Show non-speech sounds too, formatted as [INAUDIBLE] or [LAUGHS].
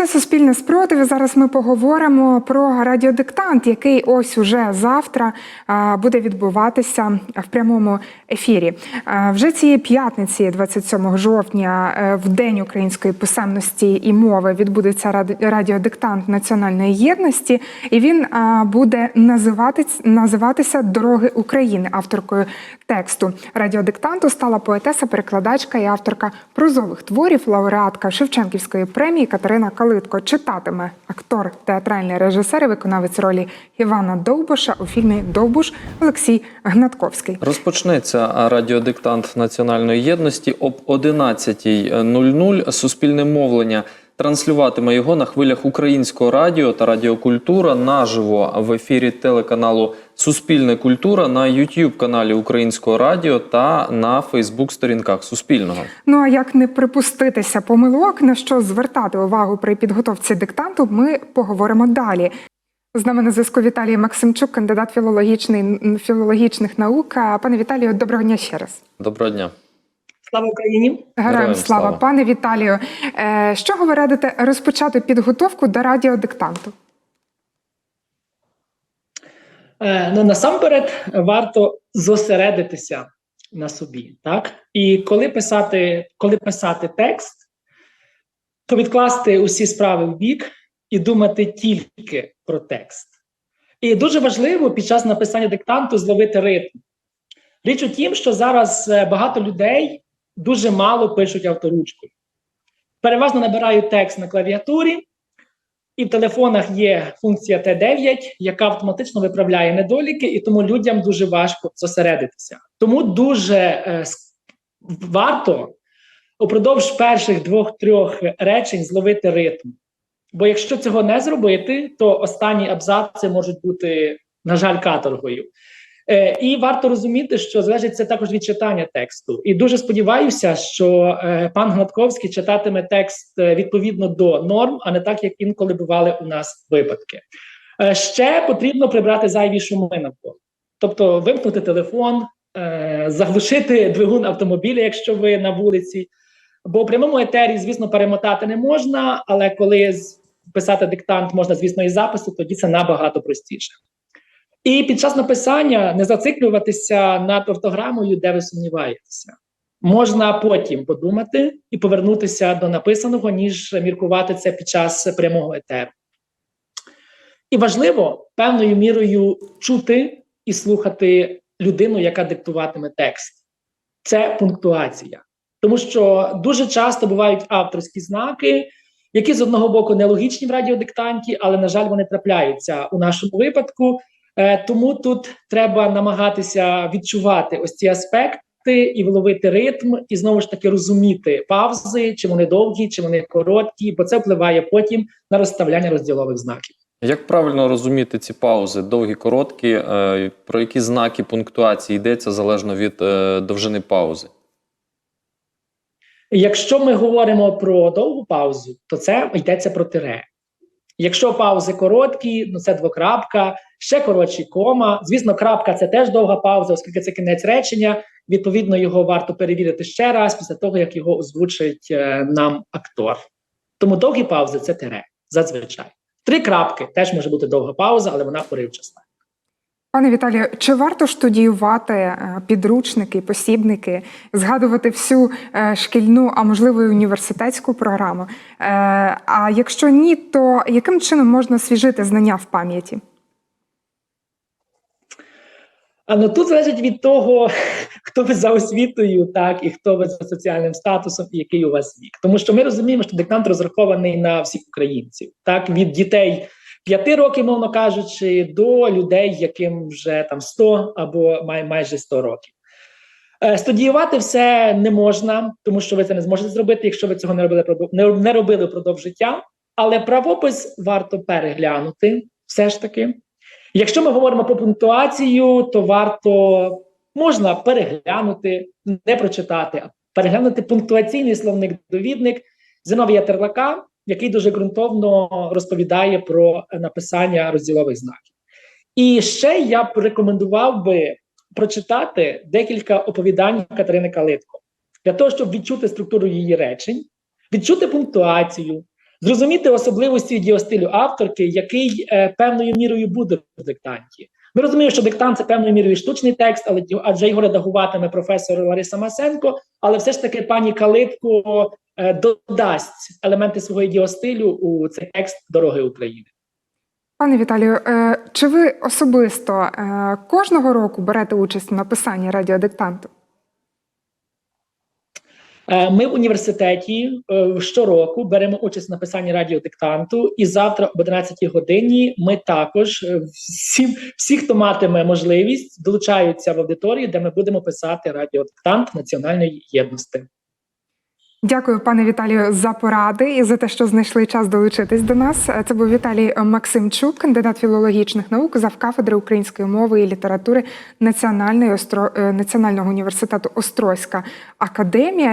Це суспільне спротив. Зараз ми поговоримо про радіодиктант, який ось уже завтра буде відбуватися в прямому ефірі. Вже цієї п'ятниці, 27 жовтня, е, в день української писемності і мови, відбудеться радіодиктант національної єдності, і він буде називатися Дороги України. Авторкою тексту радіодиктанту стала поетеса, перекладачка і авторка прозових творів, лауреатка Шевченківської премії Катерина Калитко. Читатиме актор, театральний режисер і виконавець ролі Івана Довбуша у фільмі Довбуш Олексій Гнатковський. Розпочнеться радіодиктант національної єдності об 11.00. Суспільне мовлення транслюватиме його на хвилях українського радіо та радіокультура наживо в ефірі телеканалу Суспільне культура на youtube каналі Українського радіо та на Фейсбук-сторінках Суспільного. Ну а як не припуститися помилок, на що звертати увагу при підготовці диктанту, ми поговоримо далі. З нами на зв'язку Віталій Максимчук, кандидат філологічний, філологічних наук. Пане Віталію, доброго дня ще раз. Доброго дня. Слава Україні! Героям слава. слава. Пане Віталію, е, з чого ви радите розпочати підготовку до радіодиктанту? Е, ну насамперед варто зосередитися на собі, так? І коли писати, коли писати текст, то відкласти усі справи в бік і думати тільки про текст. І дуже важливо під час написання диктанту зловити ритм. Річ у тім, що зараз е, багато людей дуже мало пишуть авторучкою. Переважно набирають текст на клавіатурі, і в телефонах є функція Т9, яка автоматично виправляє недоліки, і тому людям дуже важко зосередитися. Тому дуже е, варто упродовж перших двох-трьох речень зловити ритм. Бо якщо цього не зробити, то останні абзаци можуть бути, на жаль, каторгою. Е, і варто розуміти, що залежить це також від читання тексту. І дуже сподіваюся, що е, пан Гнатковський читатиме текст е, відповідно до норм, а не так, як інколи бували у нас випадки. Ще потрібно прибрати зайві шуми навколо. Тобто вимкнути телефон, заглушити двигун автомобіля, якщо ви на вулиці. Бо в прямому етері, звісно, перемотати не можна, але коли писати диктант можна, звісно, із запису, тоді це набагато простіше. І під час написання не зациклюватися над ортограмою, де ви сумніваєтеся. Можна потім подумати і повернутися до написаного, ніж міркувати це під час прямого етеру. І важливо певною мірою чути і слухати людину, яка диктуватиме текст. Це пунктуація. Тому що дуже часто бувають авторські знаки, які з одного боку нелогічні в радіодиктанті, але, на жаль, вони трапляються у нашому випадку. Е, тому тут треба намагатися відчувати ось ці аспекти і вловити ритм, і знову ж таки розуміти павзи, чи вони довгі, чи вони короткі, бо це впливає потім на розставляння розділових знаків. Як правильно розуміти ці паузи, довгі, короткі, е, про які знаки пунктуації йдеться залежно від е, довжини паузи? Якщо ми говоримо про довгу паузу, то це йдеться про тире. Якщо паузи короткі, ну це двокрапка, ще коротші кома. Звісно, крапка це теж довга пауза, оскільки це кінець речення. Відповідно, його варто перевірити ще раз після того, як його озвучить е, нам актор. Тому довгі паузи це тире, зазвичай. Три крапки теж може бути довга пауза, але вона поривчаста. Пане Віталію, чи варто студіювати е, підручники, посібники, згадувати всю е, шкільну, а можливо і університетську програму? Е, А якщо ні, то яким чином можна освіжити знання в пам'яті? А ну тут залежить від того, [LAUGHS] хто ви за освітою, так і хто ви за соціальним статусом, і який у вас вік. Тому що ми розуміємо, що диктант розрахований на всіх українців, так від дітей 5 років, мовно кажучи, до людей, яким вже там 100 або май, майже 100 років. Е, Студіювати все не можна, тому що ви це не зможете зробити, якщо ви цього не робили не робили впродовж життя. Але правопис варто переглянути все ж таки. Якщо ми говоримо про пунктуацію, то варто можна переглянути, не прочитати, а переглянути пунктуаційний словник-довідник Зиновія Терлака, який дуже ґрунтовно розповідає про написання розділових знаків. І ще я б рекомендував би прочитати декілька оповідань Катерини Калитко для того, щоб відчути структуру її речень, відчути пунктуацію, зрозуміти особливості діостилю авторки, який е, певною мірою буде в диктанті. Ми розуміємо, що диктант це певною мірою штучний текст, але адже його редагуватиме професор Лариса Масенко. Але все ж таки пані Калитко додасть елементи свого діостилю у цей текст дороги України. Пане Віталію, е, чи ви особисто е, кожного року берете участь в написанні радіодиктанту? Е, Ми в університеті е, щороку беремо участь в написанні радіодиктанту, і завтра об 11 годині ми також е, всі, всі, хто матиме можливість, долучаються в аудиторію, де ми будемо писати радіодиктант національної єдності. Дякую, пане Віталію, за поради і за те, що знайшли час долучитись до нас. Це був Віталій Максимчук, кандидат філологічних наук, завкафедри української мови і літератури е, Національного університету Острозька академія.